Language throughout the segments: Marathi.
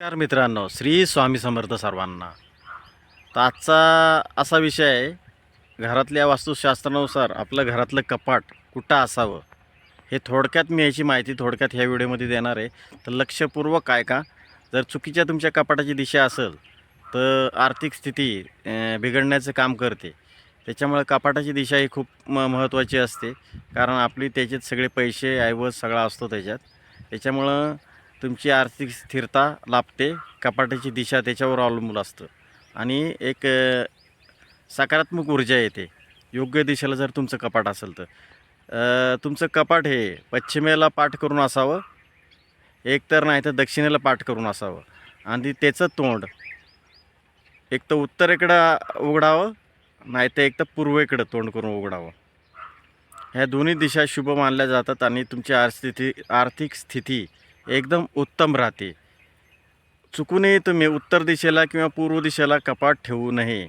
नमस्कार मित्रांनो श्री स्वामी समर्थ सर्वांना. तर आजचा असा विषय आहे घरातल्या वास्तुशास्त्रानुसार आपलं घरातलं कपाट कुठं असावं? हे थोडक्यात मी याची माहिती थोडक्यात ह्या व्हिडिओमध्ये देणार आहे. तर लक्षपूर्वक काय का जर चुकीच्या तुमच्या कपाटाची दिशा असेल तर आर्थिक स्थिती बिघडण्याचं काम करते. त्याच्यामुळे कपाटाची दिशा ही खूप म महत्त्वाची असते. कारण आपली त्याच्यात सगळे पैसे ऐवज सगळा असतो त्याच्यात. त्याच्यामुळं तुमची आर्थिक स्थिरता लाभते कपाटाची दिशा त्याच्यावर अवलंबून असतं. आणि एक सकारात्मक ऊर्जा येते. योग्य दिशेला जर तुमचं कपाट असेल तर. तुमचं कपाट हे पश्चिमेला पाठ करून असावं एक तर नाही तर दक्षिणेला पाठ करून असावं. आणि त्याचं तोंड एक तर उत्तरेकडं उघडावं नाही तर एक तर पूर्वेकडं तोंड करून उघडावं. ह्या दोन्ही दिशा शुभ मानल्या जातात आणि तुमची आर्थिस्थिती आर्थिक स्थिती एकदम उत्तम राहते. चुकूनही तुम्ही उत्तर दिशेला किंवा पूर्व दिशेला कपाट ठेवू नये.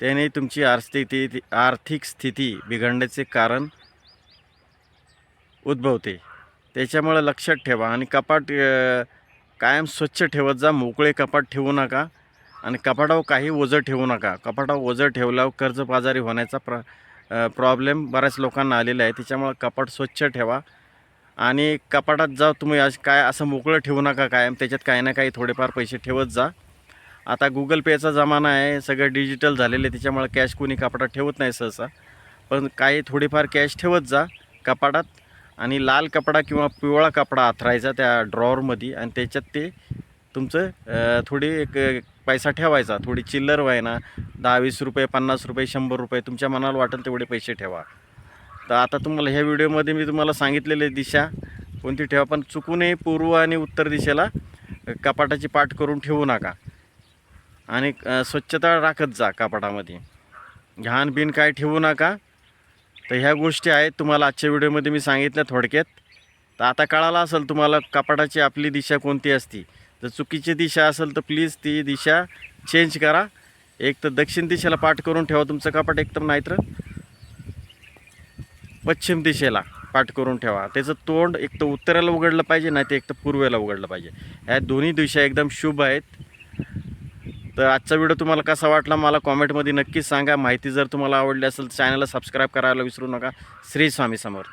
त्याने तुमची आर्थिस्थिती आर्थिक स्थिती बिघडण्याचे कारण उद्भवते. त्याच्यामुळं लक्षात ठेवा आणि कपाट कायम स्वच्छ ठेवत जा. मोकळे कपाट ठेवू नका आणि कपाटावर काही ओझं ठेवू नका. कपाटावर ओझं ठेवल्यावर कर्जबाजारी होण्याचा प्र प्रॉब्लेम बऱ्याच लोकांना आलेला आहे. त्याच्यामुळे कपाट स्वच्छ ठेवा. आणि कपाटात जा तुम्ही आज काय असं मोकळं ठेवू नका कायम त्याच्यात काही ना काही थोडेफार पैसे ठेवत जा. आता गुगल पेचा जमाना आहे सगळं डिजिटल झालेलं आहे त्याच्यामुळे कॅश कोणी कपाटात ठेवत नाही सहसा. पण काही थोडीफार कॅश ठेवत जा कपाटात आणि लाल कपडा किंवा पिवळा कपडा आथरायचा त्या ड्रॉवरमध्ये आणि त्याच्यात ते तुमचं थोडी एक पैसा ठेवायचा. थोडी चिल्लर व्हायना दहा वीस रुपये पन्नास रुपये शंभर रुपये तुमच्या मनाला वाटेल तेवढे पैसे ठेवा. तर आता तुम्हाला ह्या व्हिडिओमध्ये मी तुम्हाला सांगितलेली दिशा. कोणती ठेवा पण चुकूनही पूर्व आणि उत्तर दिशेला कपाटाची पाठ करून ठेवू नका. आणि स्वच्छता राखत जा कपाटामध्ये. घाण बिन काय ठेवू नका. तर ह्या गोष्टी आहेत तुम्हाला आजच्या व्हिडिओमध्ये मी सांगितल्या थोडक्यात. तर आता कळालं असेल तुम्हाला कपाटाची आपली दिशा कोणती असती. जर चुकीची दिशा असेल तर प्लीज ती दिशा चेंज करा. एक तर दक्षिण दिशेला पाठ करून ठेवा तुमचं कपाट एकतर नाहीतर पश्चिम दिशेला पाठ करून ठेवा. त्याचं तोंड एक तर उत्तरेला उघडलं पाहिजे नाही ते एक तर पूर्वेला उघडलं पाहिजे. ह्या दोन्ही दिशा एकदम शुभ आहेत. तर आजचा व्हिडिओ तुम्हाला कसा वाटला मला कॉमेंटमध्ये नक्कीच सांगा. माहिती जर तुम्हाला आवडली असेल तर चॅनलला सबस्क्राईब करायला विसरू नका. श्री स्वामी समर्थ.